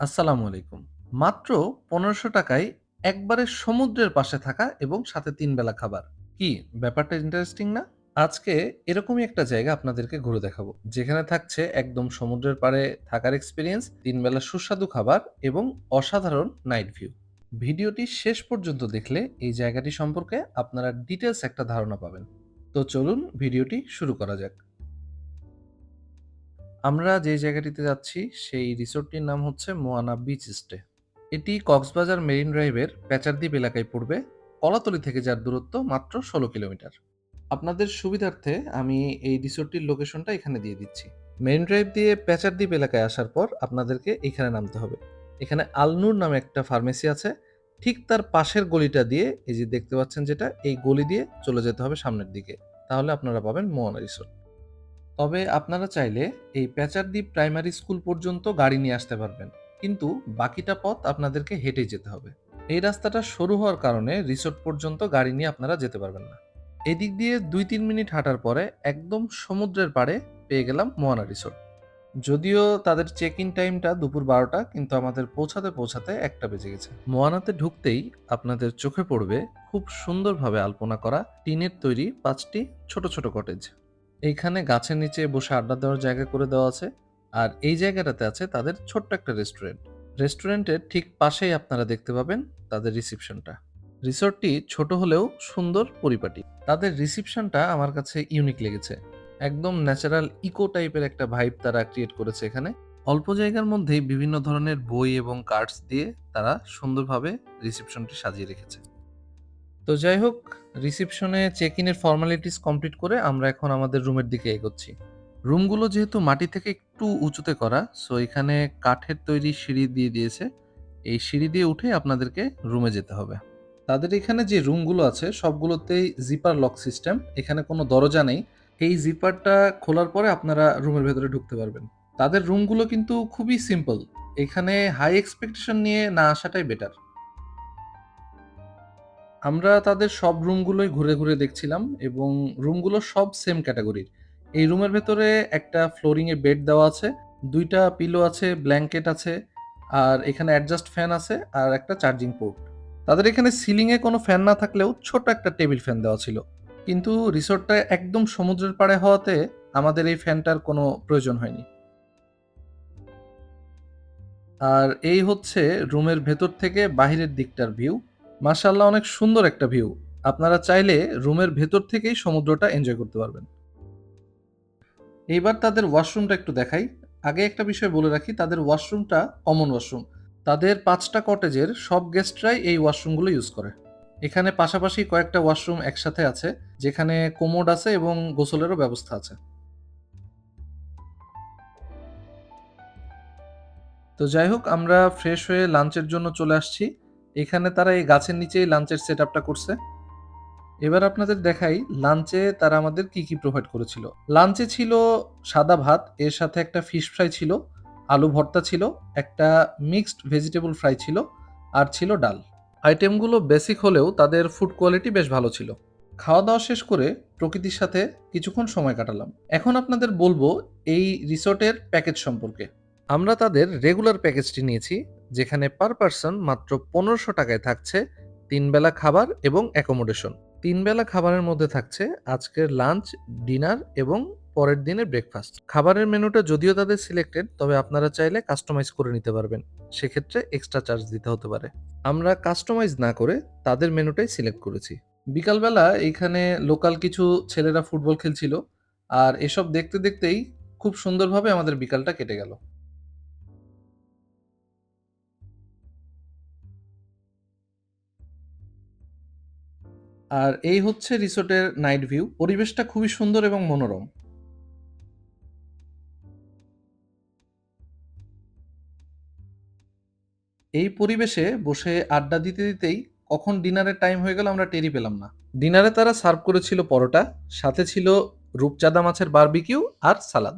আসসালামু আলাইকুম। মাত্র পনেরোশো টাকায় একবারে সমুদ্রের পাশে থাকা এবং সাথে ৩ বেলা খাবার। কি, ব্যাপারটা ইন্টারেস্টিং না? আজকে এরকমই একটা জায়গা আপনাদেরকে ঘুরে দেখাবো। যেখানে থাকছে একদম সমুদ্রের পাড়ে থাকার এক্সপিরিয়েন্স ৩ বেলা সুস্বাদু খাবার এবং অসাধারণ নাইট ভিউ। ভিডিওটি শেষ পর্যন্ত দেখলে এই জায়গাটি সম্পর্কে আপনারা ডিটেলস একটা ধারণা পাবেন। তো চলুন ভিডিওটি শুরু করা যাক। আমরা যে জায়গাটিতে যাচ্ছি সেই রিসোর্টটির নাম হচ্ছে মোয়ানা বিচ স্টে। এটি কক্সবাজার মেরিন ড্রাইভের প্যাচারদ্বীপ এলাকায় পড়বে। কলাতলী থেকে যার দূরত্ব মাত্র ১৬ কিলোমিটার। আপনাদের সুবিধার্থে আমি এই রিসোর্টটির লোকেশনটা এখানে দিয়ে দিচ্ছি। মেরিন ড্রাইভ দিয়ে প্যাচারদ্বীপ এলাকায় আসার পর আপনাদেরকে এখানে নামতে হবে। এখানে আলনুর নামে একটা ফার্মেসি আছে। ঠিক তার পাশের গলিটা দিয়ে এই যে দেখতে পাচ্ছেন যেটা, এই গলি দিয়ে চলে যেতে হবে সামনের দিকে। তাহলে আপনারা পাবেন মোয়ানা রিসোর্ট। তবে আপনারা চাইলে এই প্যাচারদ্বীপ প্রাইমারি স্কুল পর্যন্ত গাড়ি নিয়ে আসতে পারবেন। কিন্তু বাকিটা পথ আপনাদেরকে হেঁটেই যেতে হবে। এই রাস্তাটা সরু হওয়ার কারণে রিসোর্ট পর্যন্ত গাড়ি নিয়ে আপনারা যেতে পারবেন না। এদিক দিয়ে ২-৩ মিনিট হাঁটার পরে একদম সমুদ্রের পাড়ে পেয়ে গেলাম মোয়ানা রিসোর্ট। যদিও তাদের চেক ইন টাইমটা দুপুর ১২টা কিন্তু আমাদের পৌঁছাতে, পৌঁছাতে একটা বেজে গেছে। মোয়ানাতে ঢুকতেই আপনাদের চোখে পড়বে খুব সুন্দরভাবে আলপনা করা টিনের তৈরি ৫ টি ছোট, ছোট কটেজ। এইখানে গাছের নিচে বসে আড্ডা দেওয়ার জায়গা করে দেওয়া আছে। আর এই জায়গাটাতে আছে তাদের ছোট্ট একটা রেস্টুরেন্ট। রেস্টুরেন্টের ঠিক পাশেই আপনারা দেখতে পাবেন তাদের রিসিপশনটা। রিসোর্টটি ছোট হলেও সুন্দর পরিপাটি। তাদের রিসিপশনটা আমার কাছে ইউনিক লেগেছে। একদম ন্যাচারাল ইকো টাইপের একটা ভাইব তারা ক্রিয়েট করেছে এখানে। অল্প জায়গার মধ্যেই বিভিন্ন ধরনের বই এবং কার্ডস দিয়ে তারা সুন্দরভাবে রিসিপশনটি সাজিয়ে রেখেছে। তো যাই হোক রিসিপশনে চেক ইনের ফর্মালিটিস কমপ্লিট করে আমরা এখন আমাদের রুমের দিকে এগোচ্ছি। রুমগুলো যেহেতু মাটি থেকে একটু উঁচুতে করা সো এখানে কাঠের তৈরি সিঁড়ি দিয়ে দিয়েছে। এই সিঁড়ি দিয়ে উঠে আপনাদেরকে রুমে যেতে হবে। তাদের এখানে যে রুমগুলো আছে, সবগুলোতেই জিপার লক সিস্টেম। এখানে কোনো দরজা নেই। এই জিপারটা খোলার পরে আপনারা রুমের ভেতরে ঢুকতে পারবেন। তাদের রুমগুলো কিন্তু খুবই সিম্পল। এখানে হাই এক্সপেকটেশন নিয়ে না আসাটাই বেটার। আমরা তাদের সব রুমগুলোই ঘুরে, ঘুরে দেখছিলাম এবং রুমগুলো সব সেম ক্যাটাগরির এই রুমের ভেতরে একটা ফ্লোরিং এ বেড দেওয়া আছে, দুইটা পিলো আছে, ব্ল্যাঙ্কেট আছে, আর এখানে অ্যাডজাস্ট ফ্যান আছে আর একটা চার্জিং পোর্ট। তাদের এখানে সিলিং এ কোনো ফ্যান না থাকলেও ছোট একটা টেবিল ফ্যান দেওয়া ছিল। কিন্তু রিসোর্টটা একদম সমুদ্রের পাড়ে হওয়াতে আমাদের এই ফ্যানটার কোনো প্রয়োজন হয়নি। আর এই হচ্ছে রুমের ভেতর থেকে বাহিরের দিকটার ভিউ। মাশাআল্লাহ, অনেক সুন্দর একটা ভিউ। আপনারা চাইলে রুমের ভেতর থেকেই সমুদ্রটা এনজয় করতে পারবেন। এইবার তাদের ওয়াশরুমটা একটু দেখাই। আগে একটা বিষয় বলে রাখি, তাদের ওয়াশরুমটা কমন ওয়াশরুম। তাদের পাঁচটা কটেজের সব গেস্টরাই এই ওয়াশরুমগুলো ইউজ করে। এখানে পাশাপাশি কয়েকটা ওয়াশরুম একসাথে আছে, যেখানে কোমোড আছে এবং গোসলেরও ব্যবস্থা আছে। তো যাই হোক, আমরা ফ্রেশ হয়ে লাঞ্চের জন্য চলে আসছি। এখানে তারা এই গাছের নিচেই লাঞ্চের সেট আপটা করছে। এবার আপনাদের দেখাই লাঞ্চে তারা আমাদের কি, কি প্রোভাইড করেছিল। লাঞ্চে ছিল সাদা ভাত, এর সাথে একটা ফিশ ফ্রাই ছিল, আলু ভর্তা ছিল, একটা মিক্সড ভেজিটেবল ফ্রাই ছিল, আর ছিল ডাল। আইটেমগুলো বেসিক হলেও তাদের ফুড কোয়ালিটি বেশ ভালো ছিল। খাওয়া-দাওয়া শেষ করে প্রকৃতির সাথে কিছুক্ষণ সময় কাটালাম। এখন আপনাদের বলব এই রিসোর্টের প্যাকেজ সম্পর্কে। আমরা তাদের রেগুলার প্যাকেজটি নিয়েছি যেখানে পার পারসন মাত্র পনেরোশো টাকায় থাকছে ৩ বেলা খাবার এবং অ্যাকোমোডেশন। ৩ বেলা খাবারের মধ্যে থাকছে আজকের লাঞ্চ, ডিনার এবং পরের দিনের ব্রেকফাস্ট। খাবারের মেনুটা যদিও তাদের সিলেক্টেড তবে আপনারা চাইলে কাস্টমাইজ করে নিতে পারবেন। সেক্ষেত্রে এক্সট্রা চার্জ দিতে হতে পারে। আমরা কাস্টমাইজ না করে তাদের মেনুটাই সিলেক্ট করেছি। বিকালবেলা এইখানে লোকাল কিছু ছেলেরা ফুটবল খেলছিল। আর এসব দেখতে, দেখতেই খুব সুন্দরভাবে আমাদের বিকালটা কেটে গেল। আর এই হচ্ছে রিসোর্টের নাইট ভিউ। পরিবেশটা খুবই সুন্দর এবং মনোরম। এই পরিবেশে বসে আড্ডা দিতে, দিতেই কখন ডিনারের টাইম হয়ে গেল আমরা টেরি পেলাম না। ডিনারে তারা সার্ভ করেছিল পরোটা, সাথে ছিল রূপচাঁদা মাছের barbecue R salad.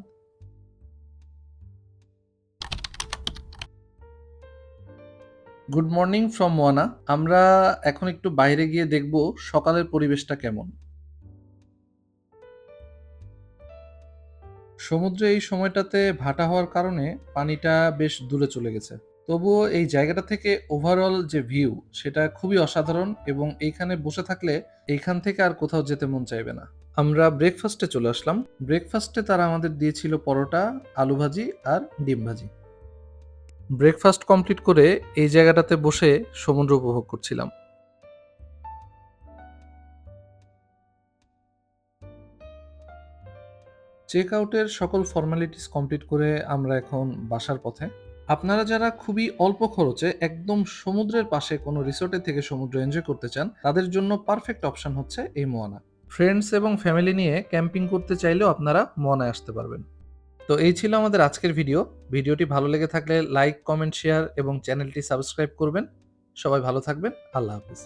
Good morning from Moana. আমরা এখন একটু বাইরে গিয়ে দেখব সকালের পরিবেশটা কেমন। সমুদ্রে এই সময়টাতে ভাটা হওয়ার কারণে পানিটা বেশ দূরে চলে গেছে। তবুও এই জায়গাটা থেকে ওভারঅল যে ভিউ সেটা খুবই অসাধারণ এবং এইখানে বসে থাকলে এইখান থেকে আর কোথাও যেতে মন চাইবে না আমরা ব্রেকফাস্টে চলে আসলাম ব্রেকফাস্টে তারা আমাদের দিয়েছিল পরোটা, আলু ভাজি আর ডিম ভাজি ব্রেকফাস্ট কমপ্লিট করে এই জায়গাটাতে বসে সমুদ্র উপভোগ করছিলাম। চেক আউটের সকল ফর্মালিটিস কমপ্লিট করে আমরা এখন বাসার পথে। আপনারা যারা খুবই অল্প খরচে একদম সমুদ্রের পাশে কোনো রিসোর্টে থেকে সমুদ্র এনজয় করতে চান, তাদের জন্য পারফেক্ট অপশন হচ্ছে এই মোয়ানা। ফ্রেন্ডস এবং ফ্যামিলি নিয়ে ক্যাম্পিং করতে চাইলেও আপনারা মোয়ানায় আসতে পারবেন। তো এই ছিল আমাদের আজকের ভিডিও। ভিডিওটি ভালো লেগে থাকলে লাইক, কমেন্ট, শেয়ার এবং চ্যানেলটি সাবস্ক্রাইব করবেন। সবাই ভালো থাকবেন। আল্লাহ হাফিজ।